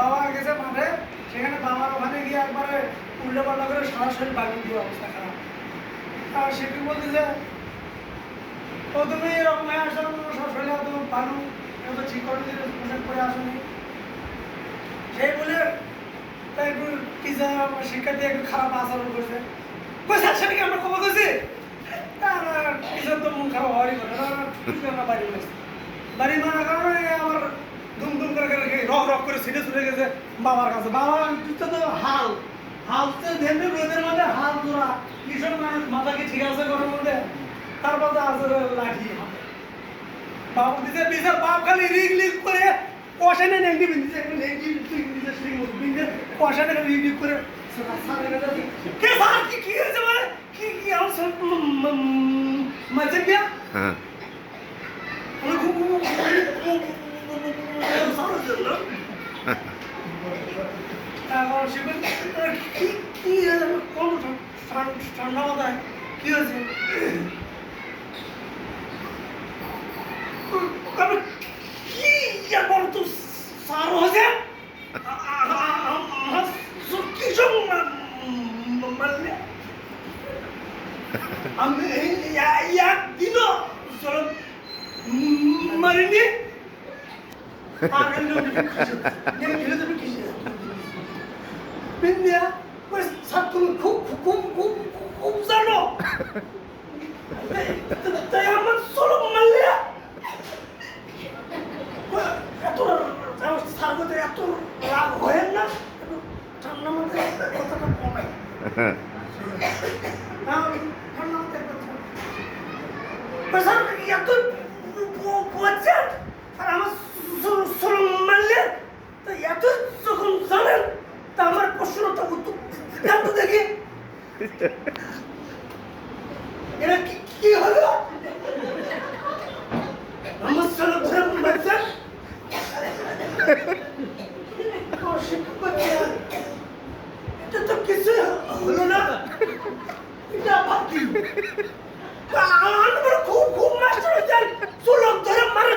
বাবা গেছে মাঠে সেখানে বাবার ওখানে গিয়ে একবারে উল্টো পাল্টা করে সরাসরি বাড়ি দিয়ে অবস্থা খারাপ। আর সে কি বলতেছে তো তুমি এরকম হয়ে তো ঠিক করে দিলে পরে আসুনি সেই বলে তাই একটু টিচার একটু খারাপ আচরণ করছে। কই স্যার সেটাকে আমরা করছি টিচার তো মন খারাপ হওয়ারই কথা না, বাড়ি বাড়ি কারণে আমার দুম দুম করে করে রক রক করে ছিটে ছুটে গেছে বাবার কাছে। বাবা তো হাল। হাল তো ধেমে রোদের মধ্যে হাল তোরা। কৃষক মানুষ মাথা কি ঠিক আছে ঘরের মধ্যে? তারপর তো আছে লাঠি। বাবা দিছে বিচার বাপ খালি রিগ লিগ করে কষানে নেংটি বিন্দিছে একটা নেংটি বিন্দিছে স্ট্রিং বিন্দে কষানে রিগ লিগ করে কে কি কি হয়েছে মানে কি কি? আমার সব মাঝে গিয়া হ্যাঁ। আমি খুব Karşımın iki yıl oldu. Tanrı'da gözüm. Karı ki yapardı sarhoze. Sürtüşüm ben. Ama ya ya dino sorun marini. 아, 내가 그래서 그렇게 싫어. 맨날 왜 사투를 곱곱곱곱살로 내가 한번 쏘러 말래야. 뭐야, 또 사고 내가 또 라고 했나? 장남은 그래서 어떻게 보내? 아, 장남 때문에. 그 사람이 약간 뭐 뭐지? দেন তো দেখি এটা কি কি হলো আমার সরম ধরে মারছেন এটা তো কিছু হলো না এটা আবার কি আমার খুব খুব মাস্টার হয়েছেন সুলভ ধরে মারা